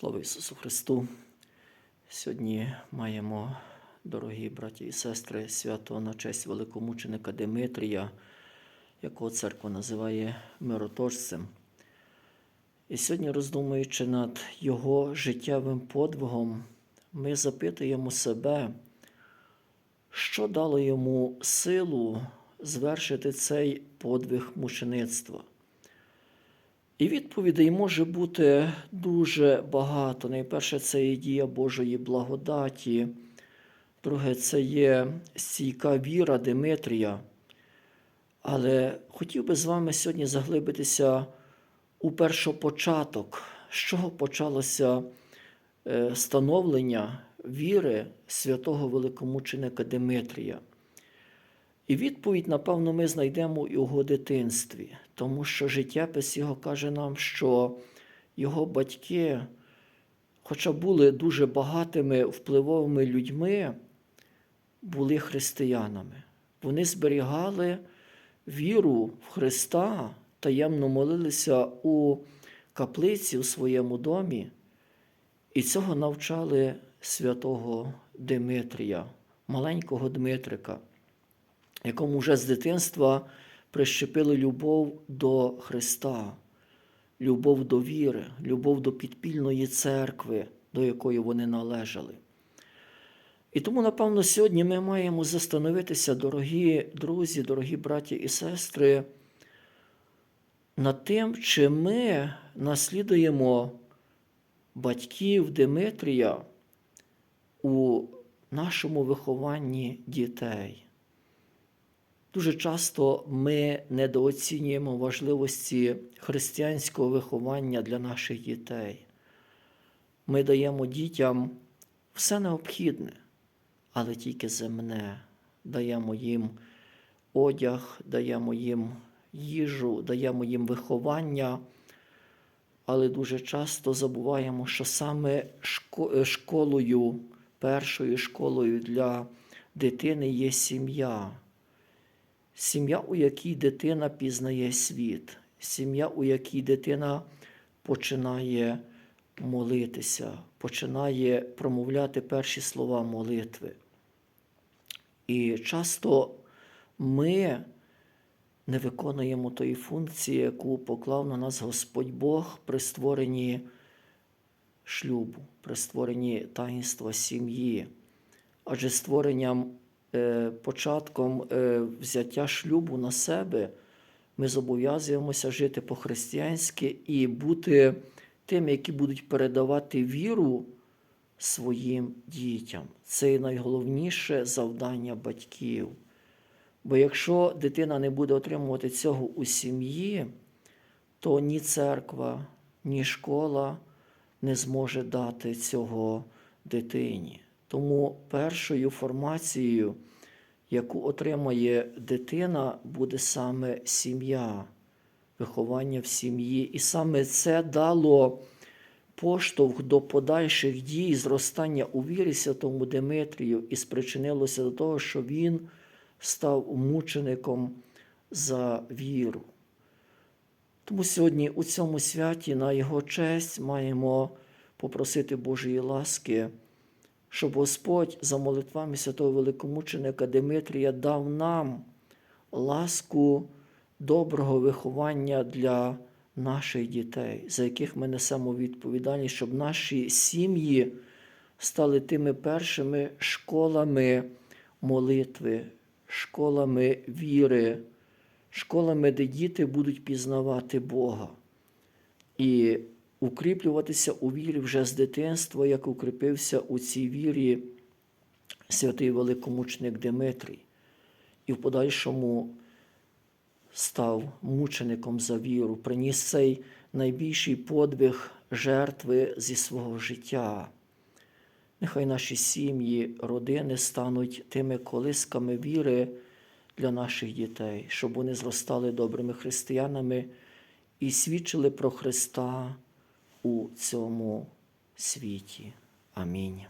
Слава Ісусу Христу! Сьогодні маємо, дорогі браті і сестри, свято на честь великомученика Димитрія, якого церква називає миротожцем. І сьогодні, роздумуючи над його життєвим подвигом, ми запитуємо себе, що дало йому силу звершити цей подвиг мучеництва. І відповідей може бути дуже багато. Найперше, це є дія Божої благодаті. Друге, це є стійка віра Димитрія. Але хотів би з вами сьогодні заглибитися у першопочаток, з чого почалося е, становлення віри святого великомученика Димитрія. І відповідь, напевно, ми знайдемо і у його дитинстві, тому що життєпис його каже нам, що його батьки, хоча були дуже багатими впливовими людьми, були християнами. Вони зберігали віру в Христа, таємно молилися у каплиці у своєму домі, і цього навчали святого Димитрія, маленького Дмитрика якому вже з дитинства прищепили любов до Христа, любов до віри, любов до підпільної церкви, до якої вони належали. І тому, напевно, сьогодні ми маємо застановитися, дорогі друзі, дорогі браті і сестри, над тим, чи ми наслідуємо батьків Димитрія у нашому вихованні дітей. Дуже часто ми недооцінюємо важливості християнського виховання для наших дітей. Ми даємо дітям все необхідне, але тільки земне. Даємо їм одяг, даємо їм їжу, даємо їм виховання, але дуже часто забуваємо, що саме школою, першою школою для дитини є сім'я. Сім'я, у якій дитина пізнає світ, сім'я, у якій дитина починає молитися, починає промовляти перші слова молитви. І часто ми не виконуємо тої функції, яку поклав на нас Господь Бог при створенні шлюбу, при створенні таїнства сім'ї. Адже створенням початком е, взяття шлюбу на себе, ми зобов'язуємося жити по-християнськи і бути тими, які будуть передавати віру своїм дітям. Це найголовніше завдання батьків. Бо якщо дитина не буде отримувати цього у сім'ї, то ні церква, ні школа не зможе дати цього дитині. Тому першою формацією, яку отримає дитина, буде саме сім'я, виховання в сім'ї. І саме це дало поштовх до подальших дій, зростання у вірі Святому Димитрію і спричинилося до того, що він став мучеником за віру. Тому сьогодні у цьому святі на його честь маємо попросити Божої ласки щоб Господь за молитвами святого великомученика Димитрія дав нам ласку доброго виховання для наших дітей, за яких ми несемо відповідальність, щоб наші сім'ї стали тими першими школами молитви, школами віри, школами, де діти будуть пізнавати Бога. І укріплюватися у вірі вже з дитинства, як укріпився у цій вірі святий великомученик Димитрій, і в подальшому став мучеником за віру, приніс цей найбільший подвиг жертви зі свого життя. Нехай наші сім'ї, родини стануть тими колисками віри для наших дітей, щоб вони зростали добрими християнами і свідчили про Христа у цьому світі. Амінь.